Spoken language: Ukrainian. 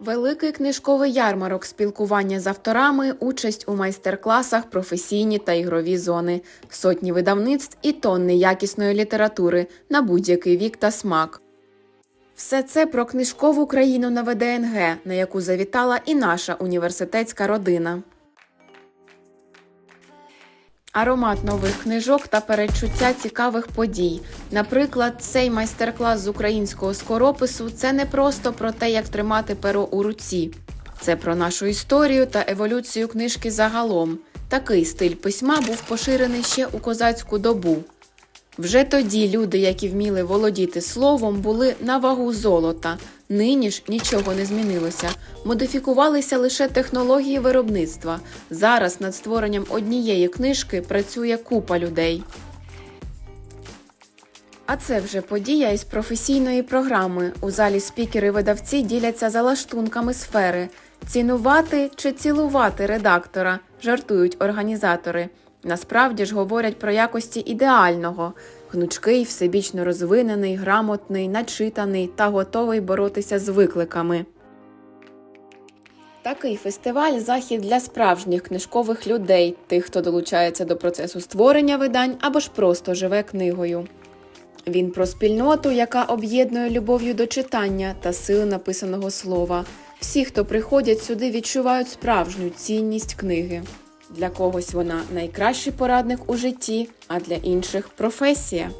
Великий книжковий ярмарок, спілкування з авторами, участь у майстер-класах, професійні та ігрові зони, сотні видавництв і тонни якісної літератури на будь-який вік та смак. Все це про книжкову країну на ВДНГ, на яку завітала і наша університетська родина. Аромат нових книжок та передчуття цікавих подій. Наприклад, цей майстер-клас з українського скоропису це не просто про те, як тримати перо у руці. Це про нашу історію та еволюцію книжки загалом. Такий стиль письма був поширений ще у козацьку добу. Вже тоді люди, які вміли володіти словом, були на вагу золота. Нині ж нічого не змінилося. Модифікувалися лише технології виробництва. Зараз над створенням однієї книжки працює купа людей. А це вже подія із професійної програми. У залі спікери-видавці діляться залаштунками сфери. Цінувати чи цілувати редактора, жартують організатори. Насправді ж говорять про якості ідеального. Гнучкий, всебічно розвинений, грамотний, начитаний та готовий боротися з викликами. Такий фестиваль захід для справжніх книжкових людей, тих, хто долучається до процесу створення видань або ж просто живе книгою. Він про спільноту, яка об'єднує любов'ю до читання та сили написаного слова. Всі, хто приходять сюди, відчувають справжню цінність книги. Для когось вона найкращий порадник у житті, а для інших професія.